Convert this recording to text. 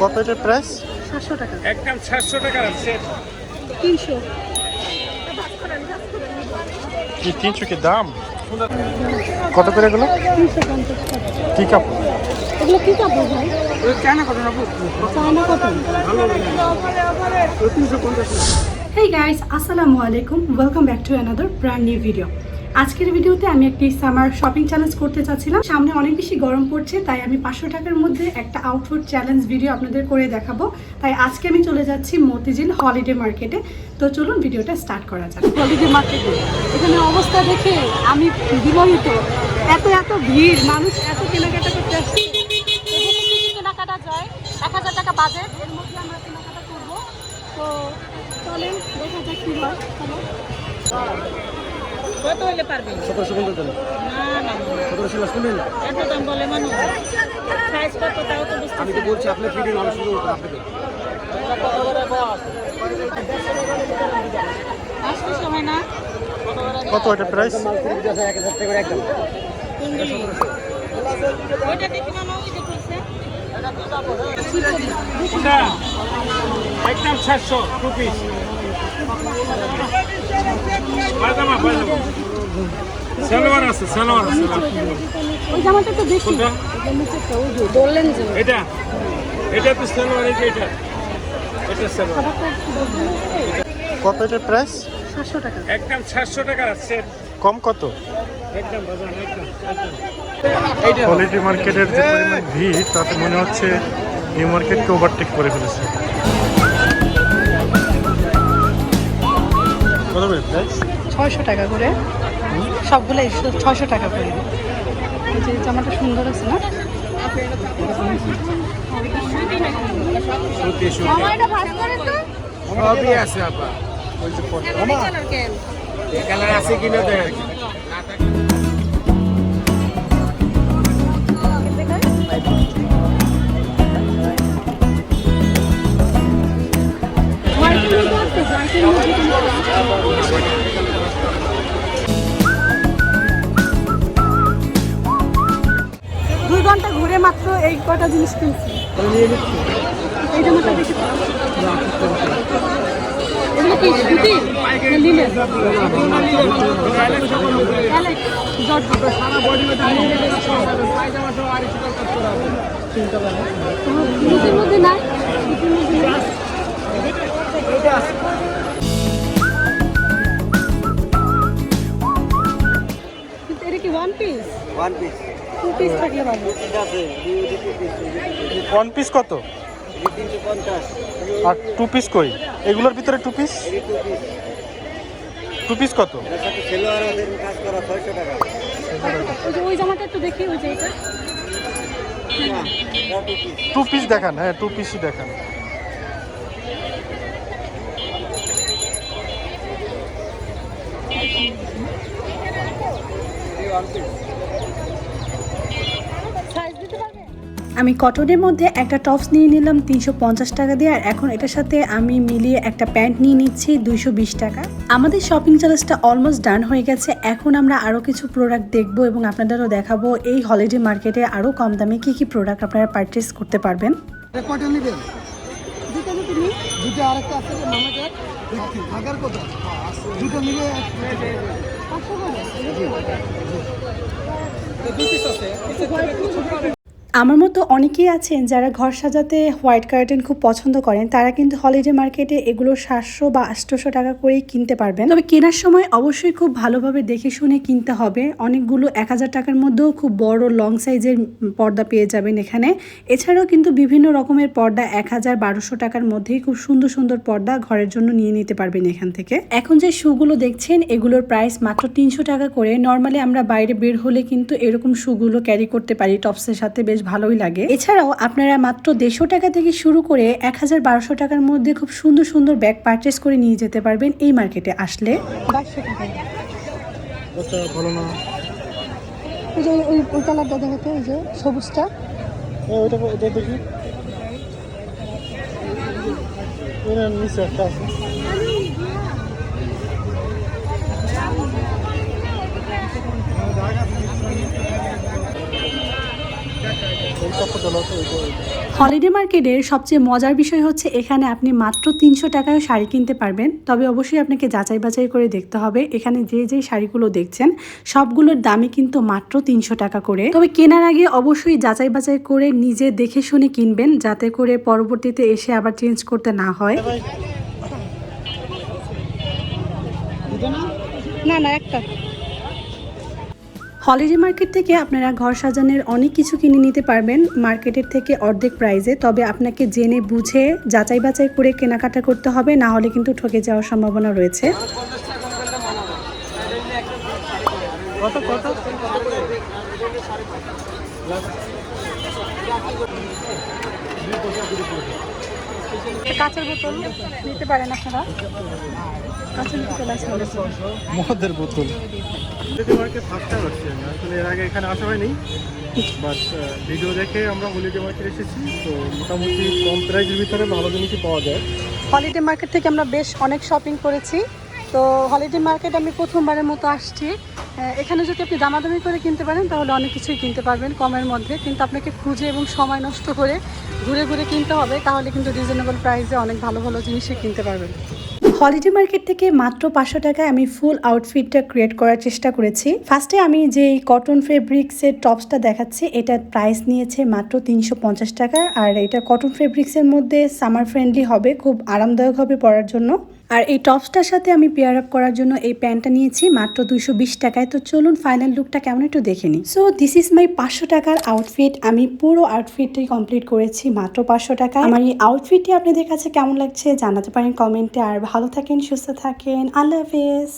কত এটার প্রাইস সাতশো টাকা। একদম সাতশো টাকা তিনশো। কি তিনশো কি দাম? কত করে এগুলো? তিনশো পঞ্চাশ টাকা। কি কাপড় এগুলো কি কাপড় ভাই? চায়না কত চায়না কটন। হেই গাইস আসসালামু আলাইকুম। Welcome back to another brand new video আজকের ভিডিওতে আমি একটি সামার শপিং চ্যালেঞ্জ করতে চাচ্ছিলাম। সামনে অনেক বেশি গরম পড়ছে, তাই আমি পাঁচশো টাকার মধ্যে একটা আউটফুট চ্যালেঞ্জ ভিডিও আপনাদের করে দেখাবো। তাই আজকে আমি চলে যাচ্ছি মতিঝিল হলিডে মার্কেটে তো চলুন ভিডিওটা স্টার্ট করা যাক। হলিডে মার্কেটে এখানে অবস্থা দেখে আমি বিমোহিত। এত এত ভিড়, মানুষ এত কেনাকাটা করতে আসছে। কেনাকাটা যায়, এক হাজার টাকা বাজেট, এর মধ্যে আমরা কেনাকাটা করব। তো চলেন, দেখা যাক কি হয়। কত হলে পারবেন সতেরোশো পঞ্চাশ টাকা না না সতেরোশো লাখ শুনবেন এত দাম বলে মানুষ। সাইজ কত তাও তো বুঝতে আমি তো বলছি আপনার ফিটিং আমি শুরু করতে আপনাকে। আসতে সময় না? কত এটার প্রাইস এক হাজার টাকা করে একদম ওইটা দেখি মামা ওই যে খুলছে। একদম সাতশো টু পিস সালোয়ার আছে সালোয়ার আছে। ওই জামাটা তো দেখি। বললেন যে। এটা? এটা তো সালোয়ার এই যে এটা? এটা সালোয়ার। কত এটার প্রাইস সাতশো টাকা। একদম সাতশো টাকা সেট কম কত? একদম বাজার একদম একদম। কোয়ালিটি মার্কেটের যে পরিমাণ ভিড় তাতে মনে হচ্ছে নিউ মার্কেটকে ওভারটেক করে ফেলেছে। কত করে প্রাইস ছয়শো টাকা করে। সবগুলো ছয়শো টাকা করে। এই যে জামাটা সুন্দর আছে না? মামা এটা ভাজ করে তো। সবই আছে আপা। ওই যে পট- এই কালার আছে কিনা দেখেন মাত্র এই কটা জিনিস কিনছি। এই মধ্যে নাই। পিস থাকলে ভালো। ওয়ান পিস কত? আর টু পিস কই? এগুলোর ভিতরে two piece two piece piece কত? ওই জামাটা একটু দেখি ওই যে টু পিস দেখান হ্যাঁ টু পিসই দেখান। সাইজ আমি কটনের মধ্যে একটা টপস নিয়ে নিলাম তিনশো পঞ্চাশ টাকা দিয়ে আর এখন এটার সাথে আমি মিলিয়ে একটা প্যান্ট নিয়ে নিচ্ছি দুইশো বিশ টাকা। আমাদের শপিং চ্যালেঞ্জটা অলমোস্ট ডান হয়ে গেছে। এখন আমরা আরও কিছু প্রোডাক্ট দেখব এবং আপনাদেরও দেখাবো এই হলিডে মার্কেটে আরও কম দামে কী কী প্রোডাক্ট আপনারা পারচেস করতে পারবেন। দুটো দুটো আমার মতো অনেকেই আছেন যারা ঘর সাজাতে হোয়াইট কার্টেন খুব পছন্দ করেন, তারা কিন্তু হলিডে মার্কেটে এগুলো সাতশো বা আটশোশো টাকা করেই কিনতে পারবেন। তবে কেনার সময় অবশ্যই খুব ভালোভাবে দেখে শুনে কিনতে হবে। অনেকগুলো এক হাজার টাকার মধ্যেও খুব বড় লং সাইজের পর্দা পেয়ে যাবেন এখানে। এছাড়াও কিন্তু বিভিন্ন রকমের পর্দা এক হাজার, বারোশো টাকার মধ্যেই খুব সুন্দর সুন্দর পর্দা ঘরের জন্য নিয়ে নিতে পারবেন এখান থেকে। এখন যে শুগুলো দেখছেন, এগুলোর প্রাইস মাত্র তিনশো টাকা করে। নর্মালি আমরা বাইরে বের হলে কিন্তু এরকম শুগুলো ক্যারি করতে পারি টপসের সাথে বেশ ভালোই লাগে। এছাড়াও আপনারা মাত্র দেড়শো টাকা থেকে শুরু করে এক হাজার বারোশো টাকার মধ্যে খুব সুন্দর সুন্দর ব্যাগ পারচেস করে নিয়ে যেতে পারবেন এই মার্কেটে আসলে। টাকা। আচ্ছা ওই যে ওই ওই কালারটা দেখাতে ওই যে সবুজটা। ওইটা এটা দেখি। এটা নিচে একটা আছে। হলিডে মার্কেটের সবচেয়ে মজার বিষয় হচ্ছে এখানে আপনি মাত্র তিনশো টাকায় শাড়ি কিনতে পারবেন। তবে অবশ্যই আপনাকে যাচাই বাছাই করে দেখতে হবে। এখানে যে যে শাড়িগুলো দেখছেন সবগুলোর দামই কিন্তু মাত্র তিনশো টাকা করে। তবে কেনার আগে অবশ্যই যাচাই বাছাই করে নিজে দেখে শুনে কিনবেন যাতে করে পরবর্তীতে এসে আবার চেঞ্জ করতে না হয়। না না একটা। হলিডে মার্কেট থেকে আপনারা ঘর সাজানোর অনেক কিছু কিনে নিতে পারবেন। মার্কেটের থেকে অর্ধেক প্রাইসে। তবে আপনাকে জেনে বুঝে যাচাই বাছাই করে কেনাকাটা করতে হবে না হলে কিন্তু ঠকে যাওয়ার সম্ভাবনা রয়েছে। কত কত? কাঁচের বোতল নিতে পারেন আপনারা। মদের বোতল। হলিডে মার্কেট ফার্স্ট টাইম আসছি আমি আসলে এর আগে এখানে আসা হয়নি। বাট ভিডিও দেখে আমরা হলিডে মার্কেট এসেছি। তো মোটামুটি কম প্রাইসের ভিতরে ভালো জিনিসই পাওয়া যায়। হলিডে মার্কেট থেকে আমরা বেশ অনেক শপিং করেছি। তো হলিডে মার্কেট আমি প্রথমবারের মতো আসছি। এখানে যদি আপনি দামাদামি করে কিনতে পারেন তাহলে অনেক কিছুই কিনতে পারবেন কমের মধ্যে। কিন্তু আপনাকে খুঁজে এবং সময় নষ্ট করে ঘুরে ঘুরে কিনতে হবে। তাহলে কিন্তু রিজনেবল প্রাইসে অনেক ভালো ভালো জিনিসই কিনতে পারবেন। হলিডে মার্কেট থেকে মাত্র পাঁচশো টাকায় আমি ফুল আউটফিটটা ক্রিয়েট করার চেষ্টা করেছি। ফার্স্টে আমি যে কটন ফেব্রিক্সের টপসটা দেখাচ্ছি এটার প্রাইস নিয়েছে মাত্র তিনশো পঞ্চাশ টাকা। আর এটা কটন ফেব্রিক্সের মধ্যে সামার ফ্রেন্ডলি হবে, খুব আরামদায়ক হবে পরার জন্য। আর এই টপসটার সাথে আমি পেয়ার আপ করার জন্য এই প্যান্টটা নিয়েছি মাত্র দুইশো বিশ টাকায়। তো চলুন ফাইনাল লুকটা কেমন একটু দেখে নিই। সো দিস ইজ মাই পাঁচশো টাকার আউটফিট আমি পুরো আউটফিটটাই কমপ্লিট করেছি মাত্র পাঁচশো টাকা আমার এই আউটফিটটি আপনাদের কাছে কেমন লাগছে জানাতে পারেন কমেন্টে। আর ভালো থাকেন, সুস্থ থাকেন। আল্লাহ হাফেজ।